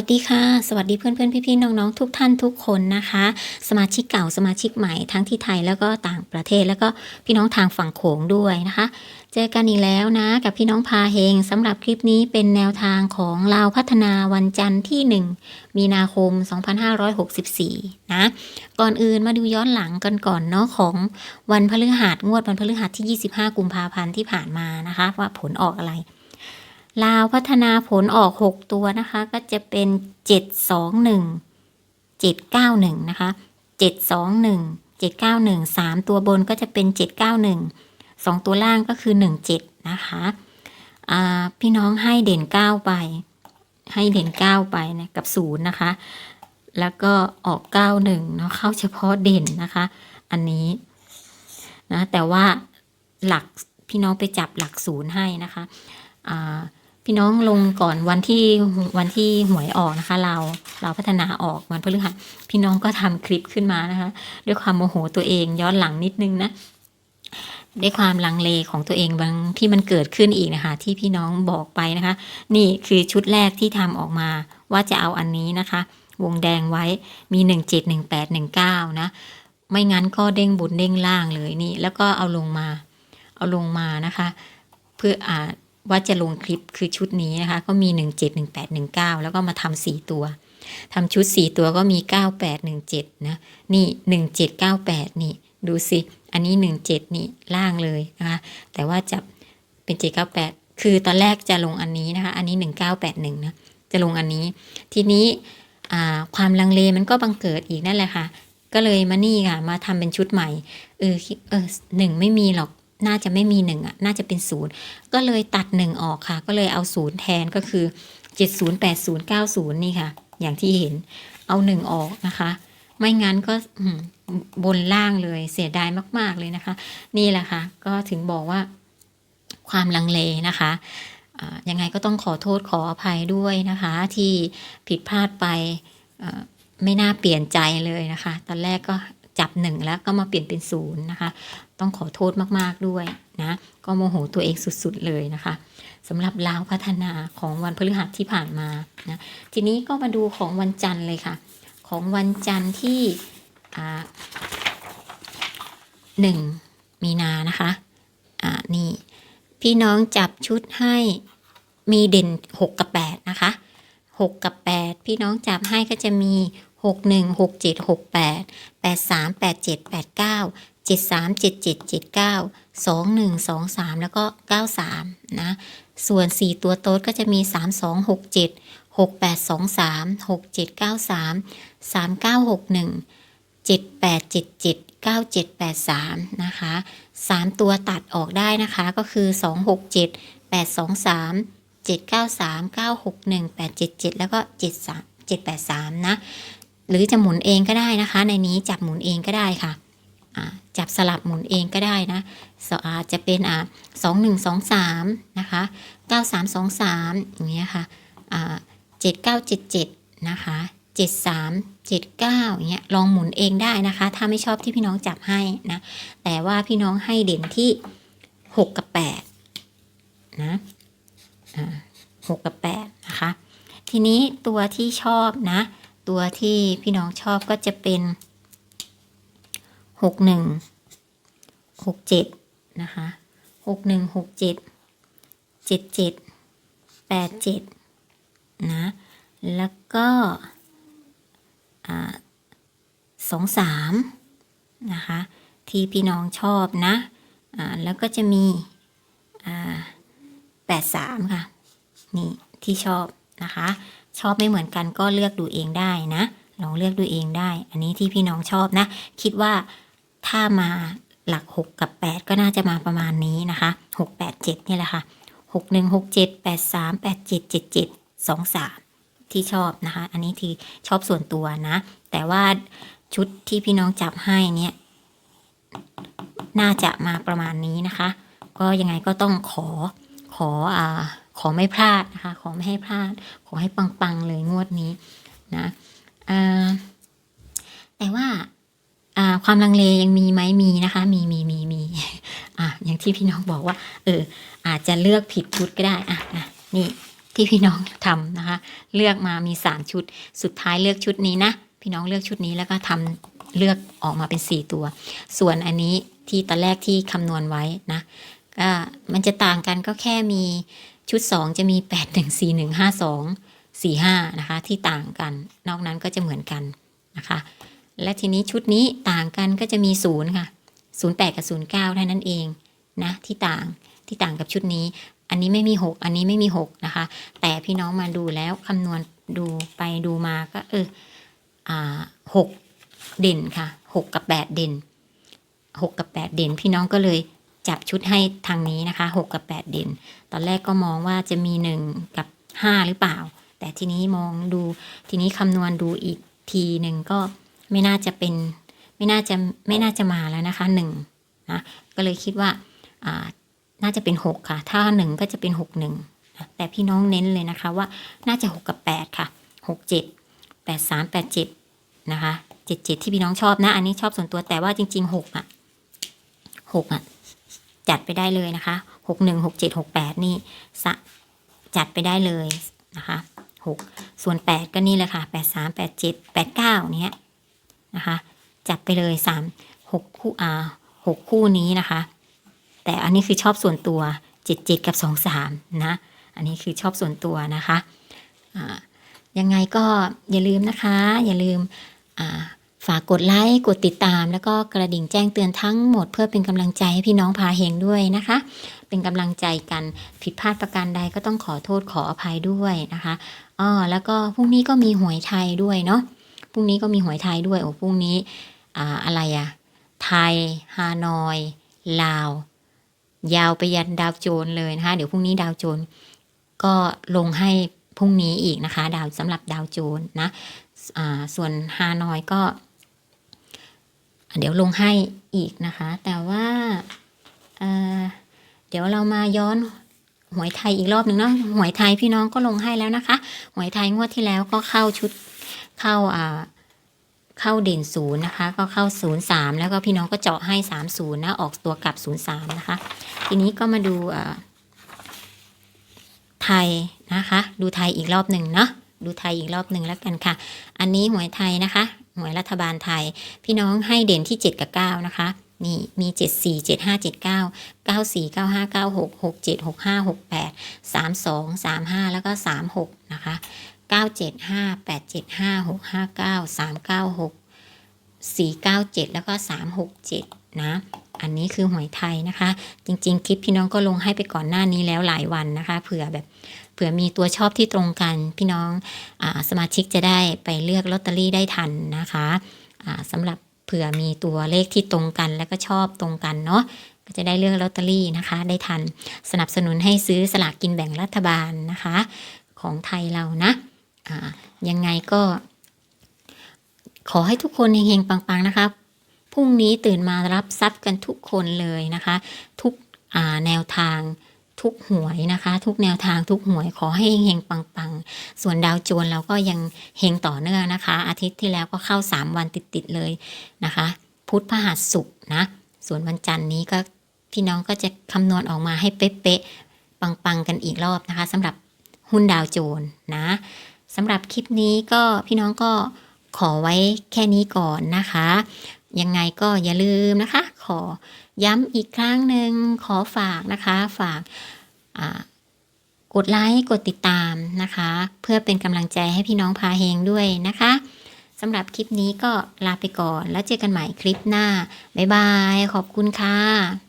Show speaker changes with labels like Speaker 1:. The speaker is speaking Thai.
Speaker 1: วัสดีค่ะ สวัสดีเพื่อนเพื่อนพี่พี่ๆน้องๆทุกท่านทุกคนนะคะ สมาชิกเก่าสมาชิกใหม่ทั้งที่ไทยแล้วก็ต่างประเทศแล้วก็พี่น้องทางฝั่งโขงด้วยนะคะ เจอกันอีกแล้วนะ กับพี่น้องพาเฮงสำหรับคลิปนี้เป็นแนวทางของลาวพัฒนาวันจันทร์ที่ 1 มีนาคม 2564 นะ ก่อนอื่นมาดูย้อนหลังกันก่อนเนาะของวันพฤหัสงวดวันพฤหัสที่ 25 กุมภาพันธ์ที่ผ่านมานะคะ ว่าผลออกอะไร ลาวพัฒนาผลออก 6 ตัวนะคะ ก็จะเป็น 721 791 นะคะ 721 791 3 ตัวบนก็จะเป็น 791 2 ตัวล่างก็คือ 17 นะคะพี่น้องให้เด่น 9 ไป ให้เด่น 9 ไปนะกับ 0 นะคะ แล้วก็ออก 91 เนาะเข้าเฉพาะเด่นนะคะ อันนี้นะแต่ว่าหลักพี่น้องไปจับหลักศูนย์ให้นะคะ อ่า พี่น้องลงก่อนวันที่วันที่หวยออกนะคะ เราเราพัฒนาออกวันพฤหัสพี่น้องก็ทำคลิปขึ้นมานะคะ ด้วยความโมโหตัวเองย้อนหลังนิดนึงนะด้วยความลังเลของตัวเองบางที่มันเกิดขึ้นอีกนะคะ ที่พี่น้องบอกไปนะคะ นี่คือชุดแรกที่ทำออกมาว่าจะเอาอันนี้นะคะ วงแดงไว้มีหนึ่งเจ็ดหนึ่งแปดหนึ่งเก้านะ ไม่งั้นก็เด้งบนเด้งล่างเลยนี่ แล้วก็เอาลงมา เอาลงมานะคะ เพื่ออ่า ว่าจะลงคลิปคือชุดนี้นะคะ ก็มี 1 7 1 8 1 9 แล้วก็มาทำสี่ตัวทำชุด4ตัวก็มี 9 8 1 7 นะ นี่ 1 7 9 8 นี่ ดูสิ อันนี้ 1 7 นี่ล่างเลยนะคะ แต่ว่าจะเป็น 7 9 8 คือตอนแรกจะลงอันนี้นะคะ อันนี้ 1 9 8 1 นะ จะลงอันนี้ ทีนี้ความลังเลมันก็บังเกิดอีกนั่นแหละค่ะ ก็เลยมานี่ค่ะ มาทำเป็นชุดใหม่ เออเออหนึ่งไม่มีหรอก น่าจะไม่มีหนึ่งอะน่าจะเป็นศูนย์ก็เลยตัดหนึ่งออกค่ะ ก็เลยเอาศูนย์แทนก็คือเจ็ดศูนย์แปดศูนย์เก้าศูนย์นี่ค่ะ อย่างที่เห็นเอาหนึ่งออกนะคะ ไม่งั้นก็บนล่างเลยเสียดายมาก ๆเลยนะคะ นี่แหละค่ะ ก็ถึงบอกว่าความลังเลนะคะยังไงก็ต้องขอโทษขออภัยด้วยนะคะ ที่ผิดพลาดไปไม่น่าเปลี่ยนใจเลยนะคะ ตอนแรกก็จับหนึ่งแล้วก็มาเปลี่ยนเป็นศูนย์นะคะ ต้องขอโทษมากๆด้วยนะก็โมโหตัวเองสุดๆเลยนะคะสำหรับลาวพัฒนาของวันพฤหัสที่ผ่านมานะทีนี้ก็มาดูของวันจันทร์เลยค่ะ ของวันจันทร์ที่หนึ่งมีนานะคะอ่านี่พี่น้องจับชุดให้มีเด่นหกกับแปดนะคะหกกับแปดพี่น้องจับให้ก็จะมีหกหนึ่งหกเจ็ดหก เจ็ดสามเจ็ดเจ็ดเจ็ดเก้าสองหนึ่งสองสามแล้วก็เก้าสามนะ ส่วนสี่ตัวโต๊ดก็จะมีสามสองหกเจ็ดหกแปดสองสามหกเจ็ดเก้าสามสามเก้าหกหนึ่งเจ็ดแปดเจ็ดเจ็ดเก้าเจ็ดแปดสามนะคะสามตัวตัดออกได้นะคะก็คือสองหกเจ็ดแปดสองสามเจ็ดเก้าสามเก้าหกหนึ่งแปดเจ็ดเจ็ดแล้วก็เจ็ดสามเจ็ดแปดสามนะ หรือจะหมุนเองก็ได้นะคะ ในนี้จับหมุนเองก็ได้ค่ะ จับสลับหมุนเองก็ได้นะสอาจจะเป็นอ่าสองหนึ่งสองสามนะคะเก้าสามสองสามอย่างเงี้ยค่ะอ่าเจ็ดเก้าเจ็ดเจ็ดนะคะเจ็ดสามเจ็ดเก้าอย่างเงี้ยลองหมุนเองได้นะคะ ถ้าไม่ชอบที่พี่น้องจับให้นะแต่ว่าพี่น้องให้เด่นที่หกกับแปดนะหกกับแปดนะคะ ทีนี้ตัวที่ชอบนะ ตัวที่พี่น้องชอบก็จะเป็น หกหนึ่งหกเจ็ดนะคะหกหนึ่งหกเจ็ดเจ็ดเจ็ดแปดเจ็ดนะ แล้วก็สองสามนะคะ ที่พี่น้องชอบนะอ่าแล้วก็จะมีแปดสามค่ะ นี่ที่ชอบนะคะ ชอบไม่เหมือนกันก็เลือกดูเองได้นะลองเลือกดูเองได้ อันนี้ที่พี่น้องชอบนะ คิดว่า ถ้ามาหลัก 6 กับ 8 ก็น่าจะมาประมาณนี้นะคะ 6 8 7 นี่แหละค่ะ 6 1 6 7 8 3 8 7 7 7 2 3 ที่ชอบนะคะ อันนี้ที่ชอบส่วนตัวนะ แต่ว่าชุดที่พี่น้องจับให้เนี่ย น่าจะมาประมาณนี้นะคะ ก็ยังไงก็ต้องขอขออ่าขอไม่พลาดนะคะ ขอไม่ให้พลาด ขอให้ปัง ๆ เลยงวดนี้นะอ่าแต่ว่าอ่า ความลังเลยังมีไหมมีนะคะ มีมีมีมีอะอย่างที่พี่น้องบอกว่า เออ อาจจะเลือกผิดชุดก็ได้อะอะนี่ที่พี่น้องทำนะคะ เลือกมามี 3 ชุด สุดท้ายเลือกชุดนี้นะ พี่น้องเลือกชุดนี้แล้วก็ทำเลือกออกมาเป็น 4 ตัว ส่วนอันนี้ที่ตอนแรกที่คำนวณไว้นะก็มันจะต่างกันก็แค่มีชุด 2 จะมี 8 1 4 1 5 2 4 5 นะคะ ที่ต่างกัน นอกนั้นก็จะเหมือนกันนะคะ และทีนี้ชุดนี้ต่างกันก็จะมี0ค่ะ08 กับ 09เท่านั้นเองนะที่ต่างที่ต่างกับชุดนี้ อันนี้ไม่มี 6 อันนี้ไม่มี 6 นะคะ แต่พี่น้องมาดูแล้วคำนวณดูไปดูมาก็เอออ่าหกเด่นค่ะ 6 กับ 8 เด่น 6 กับ 8 เด่น พี่น้องก็เลยจับชุดให้ทางนี้นะคะ 6 กับ 8 เด่น ตอนแรกก็มองว่าจะมี 1 กับ 5 หรือเปล่า แต่ทีนี้มองดูทีนี้คำนวณดูอีกทีหนึ่งก็ ไม่น่าจะเป็นไม่น่าจะไม่น่าจะมาแล้วนะคะหนึ่งนะก็เลยคิดว่าอ่าน่าจะเป็นหกค่ะ ถ้าหนึ่งก็จะเป็นหกหนึ่งแต่พี่น้องเน้นเลยนะคะว่าน่าจะหกกับแปดค่ะหกเจ็ดแปดสามแปดเจ็ดนะคะเจ็ดเจ็ดที่พี่น้องชอบนะ อันนี้ชอบส่วนตัวแต่ว่าจริงๆหกอะหกอะจัดไปได้เลยนะคะหกหนึ่งหกเจ็ดหกแปดนี่สะจัดไปได้เลยนะคะหกส่วนแปดก็นี่เลยค่ะแปดสามแปดเจ็ดแปดเก้าเนี้ย นะคะ จัดไปเลยสามหกคู่อ่าหกคู่นี้นะคะ แต่อันนี้คือชอบส่วนตัวเจ็ดเจ็ดกับสองสามนะ อันนี้คือชอบส่วนตัวนะคะอ่ายังไงก็อย่าลืมนะคะ อย่าลืมอ่าฝากกดไลค์กดติดตาม แล้วก็กระดิ่งแจ้งเตือนทั้งหมดเพื่อเป็นกำลังใจให้พี่น้องพาเฮงด้วยนะคะ เป็นกำลังใจกันผิดพลาดประการใดก็ต้องขอโทษขออภัยด้วยนะคะอ้อแล้วก็พรุ่งนี้ก็มีหวยไทยด้วยเนาะ พรุ่งนี้ก็มีหวยไทยด้วยโอ้พรุ่งนี้อ่าอะไรอะไทยฮานอย ลาว ยาวไปยันดาวโจนเลยนะคะ เดี๋ยวพรุ่งนี้ดาวโจนก็ลงให้พรุ่งนี้อีกนะคะ ดาวสำหรับดาวโจนนะอ่าส่วนฮานอยก็ เดี๋ยวลงให้อีกนะคะ แต่ว่าเเดี๋ยวเรามาย้อนหวยไทยอีกรอบหนึ่งเนาะหวยไทยพี่น้องก็ลงให้แล้วนะคะ หวยไทยงวดที่แล้วก็เข้าชุด เข้าอ่าเข้าเด่นศูนย์นะคะ ก็เข้าศูนย์สามแล้วก็พี่น้องก็เจาะให้สามศูนย์นะ ออกตัวกลับศูนย์สามนะคะ ทีนี้ก็มาดูไทยนะคะ ดูไทยอีกรอบหนึ่งเนาะดูไทยอีกรอบหนึ่งแล้วกันค่ะ อันนี้หวยไทยนะคะ หวยรัฐบาลไทย พี่น้องให้เด่นที่ 7 กับ 9 นะคะ นี่มี 7 4 7 5 7 9 9 4 9 5 9 6 6 7 6 5 6 8 3 2 3 5 แล้วก็ 3 6 นะคะ 9 7 5 8 7 5 6 5 9 3 9 6 4 9 7 แล้วก็ 3 6 7 นะ อันนี้คือหวยไทยนะคะ จริง ๆ คลิปพี่น้องก็ลงให้ไปก่อนหน้านี้แล้วหลายวันนะคะ เผื่อแบบเผื่อมีตัวชอบที่ตรงกัน พี่น้องอสมาชิกจะได้ไปเลือกลอตเตอรี่ได้ทันนะคะอ่าสำหรับ เผื่อมีตัวเลขที่ตรงกันแล้วก็ชอบตรงกันเนาะก็จะได้เลือกลอตเตอรี่นะคะ ได้ทันสนับสนุนให้ซื้อสลากกินแบ่งรัฐบาลนะคะ ของไทยเรานะอ่ายังไงก็ ขอให้ทุกคนเฮงๆปังๆนะคะพรุ่งนี้ตื่นมารับทรัพย์กันทุกคนเลยนะคะ ทุกอ่าแนวทาง ทุกหวยนะคะ ทุกแนวทางทุกหวยขอให้เฮงๆปังๆ ส่วนดาวโจนเราก็ยังเฮงต่อเนื่องนะคะ อาทิตย์ที่แล้วก็เข้า 3 วันติดๆเลยนะคะ พุธพฤหัสศุกร์นะ ส่วนวันจันทร์นี้ก็พี่น้องก็จะคำนวณออกมาให้เป๊ะๆปังๆกันอีกรอบนะคะสำหรับหุ้นดาวโจนนะสำหรับคลิปนี้ก็พี่น้องก็ ขอไว้แค่นี้ก่อนนะคะ ยังไงก็อย่าลืมนะคะ ขอย้ำอีกครั้งหนึ่งขอฝากนะคะ ฝากกดไลค์กดติดตามนะคะ เพื่อเป็นกำลังใจให้พี่น้องพาเฮงด้วยนะคะสำหรับคลิปนี้ก็ลาไปก่อนแล้วเจอกันใหม่คลิปหน้า บ๊ายบาย ขอบคุณค่ะ